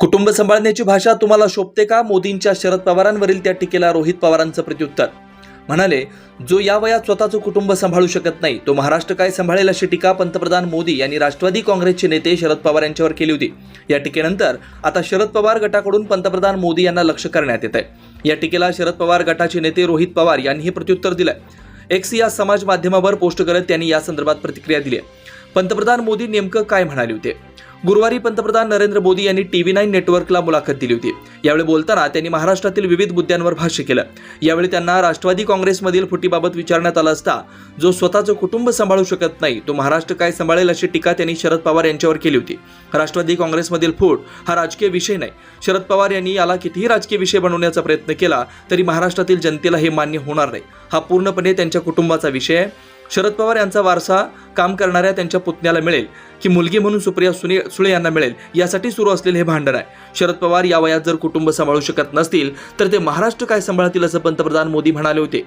कुटुंब सांभाळण्याची भाषा तुम्हाला शोभते का? मोदींच्या शरद पवारांवरील त्या टीकेला रोहित पवारांचं प्रत्युत्तर. म्हणाले जो या वयात स्वतःचं कुटुंब सांभाळू शकत नाही तो महाराष्ट्र काय सांभाळेल अशी टीका पंतप्रधान मोदी यांनी राष्ट्रवादी काँग्रेसचे नेते शरद पवार यांच्यावर केली होती. या टीकेनंतर आता शरद पवार गटाकडून पंतप्रधान मोदी यांना लक्ष करण्यात येत आहे या टीकेला शरद पवार गटाचे नेते रोहित पवार यांनीही प्रत्युत्तर दिलंय. एक्स या समाज माध्यमावर पोस्ट करत त्यांनी या संदर्भात प्रतिक्रिया दिली आहे. पंतप्रधान मोदी नेमकं काय म्हणाले होते? गुरुवारी पंतप्रधान नरेंद्र मोदी यांनी टीव्ही नाईन नेटवर्कला मुलाखत दिली होती. यावेळी बोलताना त्यांनी महाराष्ट्रातील विविध मुद्द्यांवर भाष्य केलं. यावेळी त्यांना राष्ट्रवादी काँग्रेसमधील फुटीबाबत विचारण्यात आलं असता जो स्वतःचं कुटुंब सांभाळू शकत नाही तो महाराष्ट्र काय सांभाळेल अशी टीका त्यांनी शरद पवार यांच्यावर केली होती. राष्ट्रवादी काँग्रेसमधील फूट हा राजकीय विषय नाही. शरद पवार यांनी याला कितीही राजकीय विषय बनवण्याचा प्रयत्न केला तरी महाराष्ट्रातील जनतेला हे मान्य होणार नाही. हा पूर्णपणे त्यांच्या कुटुंबाचा विषय आहे. शरद पवार यांचा वारसा काम करणाऱ्या त्यांच्या पुतण्याला मिळेल की मुलगी म्हणून सुप्रिया सुने सुळे यांना मिळेल यासाठी सुरू असलेले हे भांडण आहे. शरद पवार या वयात जर कुटुंब सांभाळू शकत नसतील तर ते महाराष्ट्र काय सांभाळतील असं पंतप्रधान मोदी म्हणाले होते.